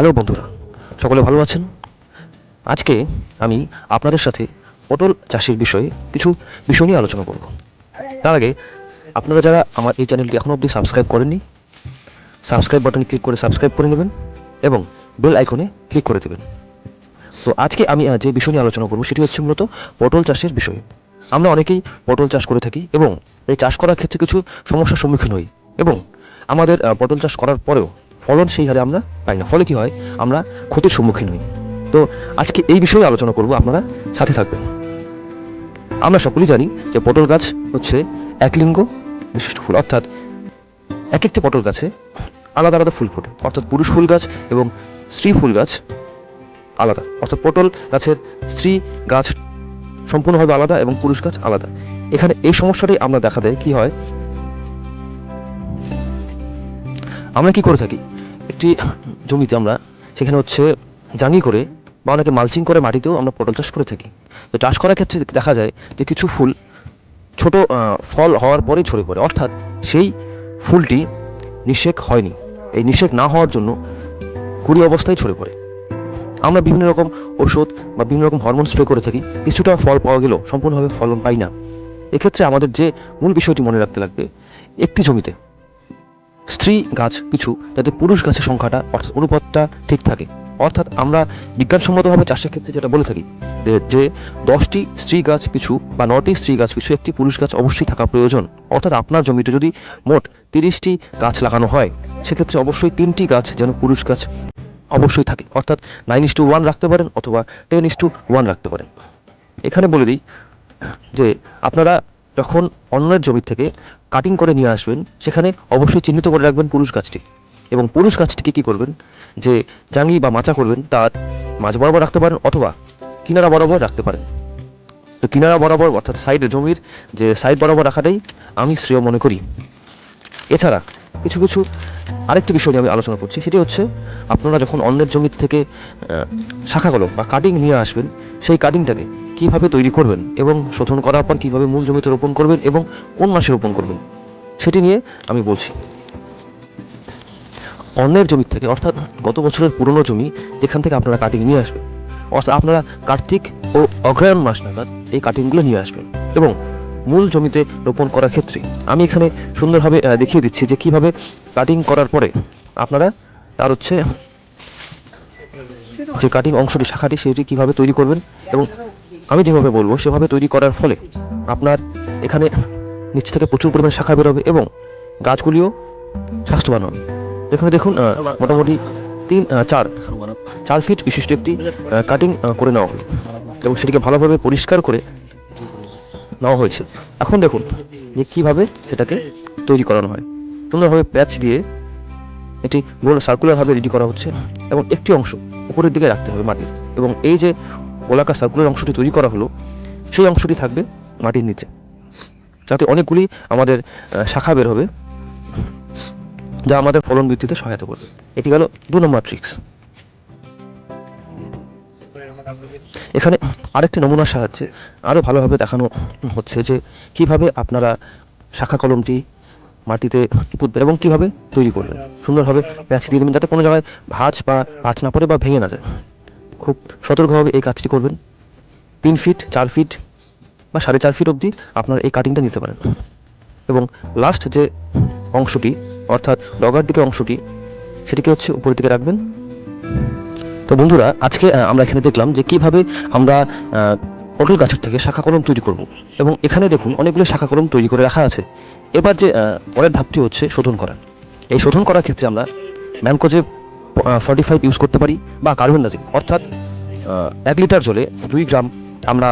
Hello বন্ধুরা, সকলে ভালো আছেন? আজকে আমি আপনাদের সাথে পটল চাষের বিষয়ে কিছু বিষয় নিয়ে আলোচনা করব। তার আগে আপনারা যারা আমার এই চ্যানেলটি এখনও অবধি সাবস্ক্রাইব করেননি, সাবস্ক্রাইব বাটনে ক্লিক করে সাবস্ক্রাইব করে নেবেন এবং বেল আইকনে ক্লিক করে দেবেন। তো আজকে আমি যে বিষয় নিয়ে আলোচনা করব সেটি হচ্ছে মূলত পটল চাষের বিষয়। আমরা অনেকেই পটল চাষ করে থাকি এবং এই চাষ করার ক্ষেত্রে কিছু সমস্যার সম্মুখীন হই এবং আমাদের পটল চাষ করার পরেও ফলন সেই হারে আমরা পাই না। ফলে কি হয়? আমরা ক্ষতির সম্মুখীন হই। তো আজকে এই বিষয়ে আলোচনা করব, আপনারা সাথে থাকবেন। আমরা সকলেই জানি যে পটল গাছ হচ্ছে একলিঙ্গ বিশিষ্ট ফুল। অর্থাৎ এক একটি পটল গাছে আলাদা আলাদা ফুল ফোটে। অর্থাৎ পুরুষ ফুল গাছ এবং স্ত্রী ফুল গাছ আলাদা। অর্থাৎ পটল গাছের স্ত্রী গাছ সম্পূর্ণভাবে আলাদা এবং পুরুষ গাছ আলাদা। এখানে এই সমস্যাটাই আমরা দেখা দেয়, কি হয়? আমরা কি করে থাকি? একটি জমিতে আমরা, সেখানে হচ্ছে জাঙ্গি করে বা অনেকে মালচিং করে মাটিতেও আমরা পটল চাষ করে থাকি। তো চাষ করার ক্ষেত্রে দেখা যায় যে কিছু ফুল ছোট ফল হওয়ার পরেই ছড়ে পড়ে। অর্থাৎ সেই ফুলটি নিষেক হয়নি। এই নিষেক না হওয়ার জন্য কুড়ি অবস্থায় ছড়ে পড়ে। আমরা বিভিন্ন রকম ওষুধ বা বিভিন্ন রকম হরমোন স্প্রে করে থাকি। কিছুটা ফল পাওয়া গেলেও সম্পূর্ণভাবে ফলন পাই না। এক্ষেত্রে আমাদের যে মূল বিষয়টি মনে রাখতে লাগবে, একটি জমিতে স্ত্রী গাছ পিছু যাতে পুরুষ গাছের সংখ্যাটা, অর্থাৎ অনুপাতটা ঠিক থাকে। অর্থাৎ আমরা বিজ্ঞানসম্মতভাবে চাষের ক্ষেত্রে যেটা বলে থাকি, যে- যে দশটি স্ত্রী গাছ পিছু বা নটি স্ত্রী গাছ পিছু একটি পুরুষ গাছ অবশ্যই থাকা প্রয়োজন। অর্থাৎ আপনার জমিতে যদি মোট তিরিশটি গাছ লাগানো হয়, সেক্ষেত্রে অবশ্যই তিনটি গাছ যেন পুরুষ গাছ অবশ্যই থাকে। অর্থাৎ নাইন ইস টু ওয়ান রাখতে পারেন অথবা টেন ইস টু ওয়ান রাখতে পারেন। এখানে বলে দিই যে, আপনারা যখন অন্যের জমি থেকে কাটিং করে নিয়ে আসবেন। সেখানে অবশ্যই চিহ্নিত করে রাখবেন পুরুষ গাছটি। এবং পুরুষ গাছটিকে কী করবেন? যে জাঙ্গি বা মাচা করবেন, তার মাঝ বরাবর রাখতে পারেন অথবা কিনারা বরাবর রাখতে পারেন। তো কিনারা বরাবর, অর্থাৎ সাইড জমির যে সাইড বরাবর রাখাটাই আমি শ্রেয় মনে করি। এছাড়া কিছু কিছু আরেকটি বিষয় নিয়ে আমি আলোচনা করছি। সেটি হচ্ছে, আপনারা যখন অন্যের জমির থেকে শাখা কলম বা কাটিং নিয়ে আসবেন, সেই কাটিংটাকে কীভাবে তৈরি করবেন এবং শোধন করার পর কীভাবে মূল জমিতে রোপণ করবেন এবং কোন মাসে রোপণ করবেন, সেটি নিয়ে আমি বলছি। অন্যের জমি থেকে, অর্থাৎ গত বছরের পুরনো জমি যেখান থেকে আপনারা কাটিং নিয়ে আসবেন, অর্থাৎ আপনারা কার্তিক ও অগ্রহায়ণ মাস নাগাদ এই কাটিংগুলো নিয়ে আসবেন এবং মূল জমিতে রোপণ করার ক্ষেত্রে আমি এখানে সুন্দরভাবে দেখিয়ে দিচ্ছি যে কীভাবে কাটিং করার পরে আপনারা তার হচ্ছে যে কাটিং অংশটি, শাখাটি, সেটি কীভাবে তৈরি করবেন এবং আমি যেভাবে বলব, সেভাবে তৈরি করার ফলে আপনার এখানে নিচ থেকে প্রচুর পরিমাণে শাখা বেরোবে এবং গাছগুলিও স্বাস্থ্যবান হবে। এখানে দেখুন মোটামুটি তিন চার চার ফিট বিশিষ্ট একটি কাটিং করে নেওয়া হলো এবং সেটিকে ভালোভাবে পরিষ্কার করে নেওয়া হয়েছে। এখন দেখুন যে কীভাবে সেটাকে তৈরি করানো হয়। সুন্দরভাবে প্যাচ দিয়ে এটি গোল সার্কুলারভাবে রেডি করা হচ্ছে এবং একটি অংশ উপরের দিকে রাখতে হবে মাটির। এবং এই যে গোলাকার সার্কুলার অংশটি তৈরি করা হলো, সেই অংশটি থাকবে মাটির নিচে। যাতে অনেকগুলি আমাদের শাখা বের হবে, যা আমাদের ফলন বৃদ্ধিতে সহায়তা করবে। এটি গেল দু নম্বর ট্রিক্স এখানে আরেকটি নমুনার সাহায্যে আরও ভালোভাবে দেখানো হচ্ছে যে কীভাবে আপনারা শাখা কলমটি মাটিতে পুঁতবেন এবং কীভাবে তৈরি করবেন। সুন্দরভাবে প্যাচ দিয়ে দেবেন যাতে কোনো জায়গায় ভাঁজ বা ভাঁজ না পড়ে বা ভেঙে না যায়। খুব সতর্কভাবে এই কাজটি করবেন। তিন ফিট চার ফিট বা সাড়ে চার ফিট অবধি আপনার এই কাটিংটা নিতে পারেন। এবং লাস্ট যে অংশটি, অর্থাৎ ডগার দিকে অংশটি, সেটিকে হচ্ছে উপরের দিকে রাখবেন। তো বন্ধুরা, আজকে আমরা এখানে দেখলাম যে কীভাবে আমরা পটল গাছের থেকে শাখা কলম তৈরি করব। এবং এখানে দেখুন অনেকগুলো শাখা কলম তৈরি করে রাখা আছে। এবার যে পরের ধাপটি হচ্ছে শোধন করা। এই শোধন করার ক্ষেত্রে আমরা ম্যানকোজে ফর্টি ফাইভ ইউজ করতে পারি বা কার্বন কার্বেন্ডাজিম অর্থাৎ এক লিটার জলে দুই গ্রাম আমরা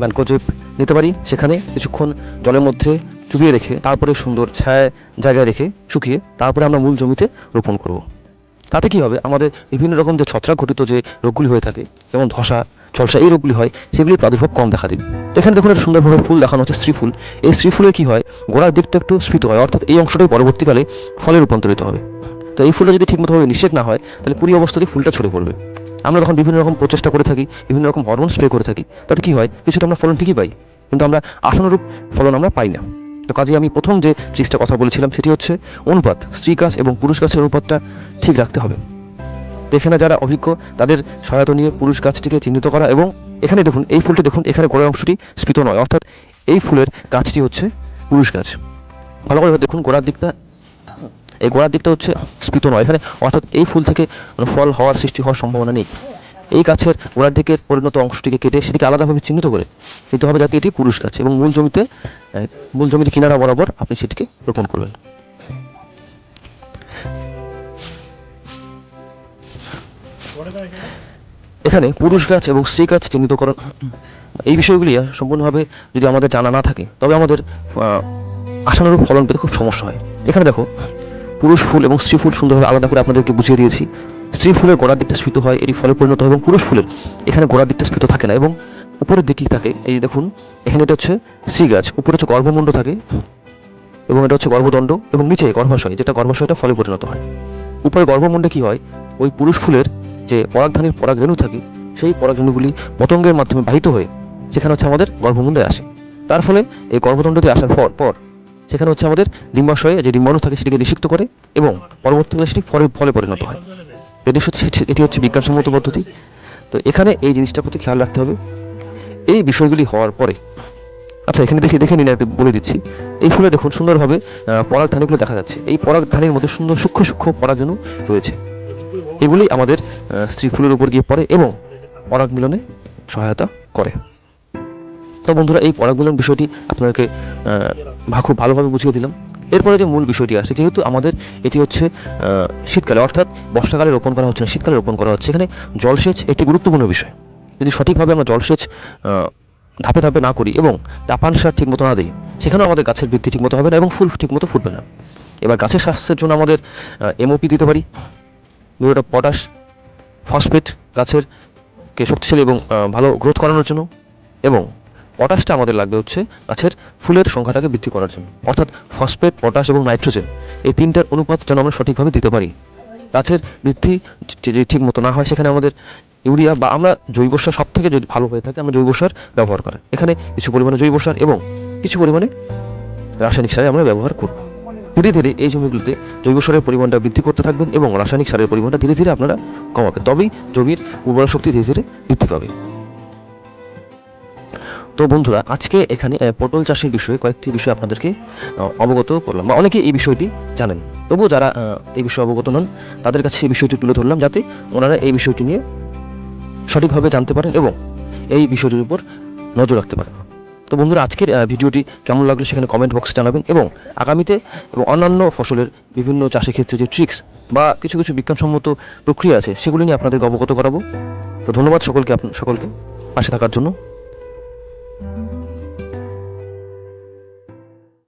ম্যানকোজেব নিতে পারি। সেখানে কিছুক্ষণ জলের মধ্যে চুবিয়ে রেখে, তারপরে সুন্দর ছায়া জায়গায় রেখে শুকিয়ে, তারপরে আমরা মূল জমিতে রোপণ করব। তাতে কি হবে? আমাদের বিভিন্ন রকম যে ছত্রাক ঘটিত যে রোগগুলি হয়ে থাকে, যেমন ধসা ঝলসা এই রোগগুলি হয়, সেগুলির প্রাদুর্ভাব কম দেখা দেবে। এখানে দেখুন একটা সুন্দরভাবে ফুল দেখানো হচ্ছে স্ত্রী ফুল এই স্ত্রী ফুলের কি হয়? গোড়ার দিকটা একটু স্ফীত হয়, অর্থাৎ এই অংশটাই পরবর্তীকালে ফলে রূপান্তরিত হবে। তো এই ফুলটা যদি ঠিকমতোভাবে নিষেক না হয়, তাহলে কুড়ি অবস্থাতেই ফুলটা ছড়ে পড়বে। আমরা যখন বিভিন্ন রকম প্রচেষ্টা করে থাকি, বিভিন্ন রকম হরমোন স্প্রে করে থাকি, তাতে কি হয়? কিছুটা আমরা ফলন ঠিকই পাই, কিন্তু আমরা আশানুরূপ ফলন আমরা পাই না। তো কাজে আমি প্রথম যে ট্রিক্সটা কথা বলেছিলাম, সেটি হচ্ছে অনুপাত, স্ত্রী গাছ এবং পুরুষ গাছের অনুপাতটা ঠিক রাখতে হবে। তো এখানে যারা অভিজ্ঞ, তাদের সহায়তা নিয়ে পুরুষ গাছটিকে চিহ্নিত করা এবং এখানে দেখুন, এই ফুলটি দেখুন, এখানে গোড়ার অংশটি স্ফীত নয়, অর্থাৎ এই ফুলের গাছটি হচ্ছে পুরুষ গাছ ভালো করে দেখুন, গোড়ার দিকটা এই গোড়ার দিকটা হচ্ছে স্ফীত নয়। এখানে অর্থাৎ এই ফুল থেকে ফল হওয়ার সৃষ্টি হওয়ার সম্ভাবনা নেই। এই গাছের গোড়ার দিকের পরিণত অংশটিকে কেটে সেটিকে আলাদাভাবে চিহ্নিত করে দিতে হবে যাতে এটি পুরুষ গাছ এবং মূল জমিতে মূল জমির কিনারা বরাবর আপনি সেটিকে রোপণ করবেন। এখানে পুরুষ গাছ এবং স্ত্রী গাছ চিহ্নিত করা এই বিষয়গুলি সম্পূর্ণভাবে যদি আমাদের জানা না থাকে, তবে আমাদের আশানুরূপ ফলন পেতে খুব সমস্যা হয়। এখানে দেখো পুরুষ ফুল এবং স্ত্রী ফুল সুন্দরভাবে আলাদা করে আপনাদেরকে বুঝিয়ে দিয়েছি। স্ত্রী ফুলের গোড়ার দিকটা স্ফীত হয়, এটি ফলে পরিণত হয় এবং পুরুষ ফুলের এখানে গোড়ার দিকটা স্ফীত থাকে না এবং উপরের দিকেই থাকে। এই যে দেখুন, এখানে এটা হচ্ছে স্ত্রী গাছ, উপরে হচ্ছে গর্ভমুণ্ড থাকে এবং এটা হচ্ছে গর্ভদণ্ড এবং নিচে গর্ভাশয়, যেটা গর্ভাশয়টা ফলে পরিণত হয়। উপরে গর্ভমুণ্ডে কি হয়, ওই পুরুষ ফুলের যে পরাগধানীর পরাগরেণু থাকে, সেই পরাগরেণুগুলি পতঙ্গের মাধ্যমে বাহিত হয়ে সেখানে হচ্ছে আমাদের গর্ভমুণ্ডে আসে। তার ফলে এই গর্ভদণ্ডতে আসার পর পর সেখানে হচ্ছে আমাদের ডিম্বাশয়ে যে ডিম্বাণু থাকে সেটিকে নিষিক্ত করে এবং পরবর্তীকালে সেটি ফলে ফলে পরিণত হয়। এটি হচ্ছে এটি হচ্ছে বিজ্ঞানসম্মত পদ্ধতি। তো এখানে এই জিনিসটার প্রতি খেয়াল রাখতে হবে। এই বিষয়গুলি হওয়ার পরে আচ্ছা এখানে দেখে দেখে নিন একটু বলে দিচ্ছি। এই ফুলে দেখুন সুন্দরভাবে পরাগ পরাগধানীগুলো দেখা যাচ্ছে। এই পরাগধানীর মধ্যে সুন্দর সূক্ষ্ম সূক্ষ্ম পরাগরেণু রয়েছে। এগুলি আমাদের স্ত্রী ফুলের উপর গিয়ে পড়ে এবং পরাগ মিলনে সহায়তা করে। তো বন্ধুরা, এই পরাগ মিলন বিষয়টি ভা- খুব ভালোভাবে বুঝিয়ে দিলাম। এরপরে যে মূল বিষয়টি আসে যেহেতু আমাদের এটি হচ্ছে শীতকালে, অর্থাৎ বর্ষাকালে রোপণ করা হচ্ছে না, শীতকালে রোপণ করা হচ্ছে। এখানে জলসেচ একটি গুরুত্বপূর্ণ বিষয়। যদি সঠিকভাবে আমরা জলসেচ ধাপে ধাপে না করি এবং তাপান সার ঠিকমতো না দিই, সেখানেও আমাদের গাছের বৃদ্ধি ঠিকমতো হবে না এবং ফুল ঠিকমতো ফুটবে না। এবার গাছের স্বাস্থ্যের জন্য আমাদের এমওপি দিতে পারি। অফ পটাশ, ফসফেট গাছের কে শক্তিশালী এবং ভালো গ্রোথ করানোর জন্য এবং পটাশটা আমাদের লাগবে হচ্ছে গাছের ফুলের সংখ্যাটাকে বৃদ্ধি করার জন্য। অর্থাৎ ফসফেট, পটাশ এবং নাইট্রোজেন এই তিনটার অনুপাত যেন আমরা সঠিকভাবে দিতে পারি। গাছের বৃদ্ধি ঠিক মতো না হয় সেখানে আমাদের ইউরিয়া বা আমরা জৈব সার সব থেকে যদি ভালো হয়ে থাকে আমরা জৈব সার ব্যবহার করা। এখানে কিছু পরিমাণে জৈব সার এবং কিছু পরিমাণে রাসায়নিক সারে আমরা ব্যবহার করব। ধীরে ধীরে এই জমিগুলোতে জৈব সারের পরিমাণটা বৃদ্ধি করতে থাকবেন এবং রাসায়নিক সারের পরিমাণটা ধীরে ধীরে আপনারা কমাবেন। তবেই জমির উর্বরা শক্তি ধীরে ধীরে বৃদ্ধি পাবে। তো বন্ধুরা, আজকে এখানে পটল চাষের বিষয়ে কয়েকটি বিষয় আপনাদেরকে অবগত করলাম। বা অনেকে এই বিষয়টি জানেন। তবুও যারা এই বিষয়ে অবগত নন, তাদের কাছে এই বিষয়টি তুলে ধরলাম যাতে ওনারা এই বিষয়টি নিয়ে সঠিকভাবে জানতে পারেন এবং এই বিষয়টির উপর নজর রাখতে পারেন। তো বন্ধুরা, আজকের ভিডিওটি কেমন লাগল সেখানে কমেন্ট বক্সে জানাবেন এবং আগামীতে এবং অন্যান্য ফসলের বিভিন্ন চাষের ক্ষেত্রে যে ট্রিক্স বা কিছু কিছু বিজ্ঞানসম্মত প্রক্রিয়া আছে, সেগুলি নিয়ে আপনাদের অবগত করাবো। তো ধন্যবাদ সকলকে আপ- সকলকে পাশে থাকার জন্য।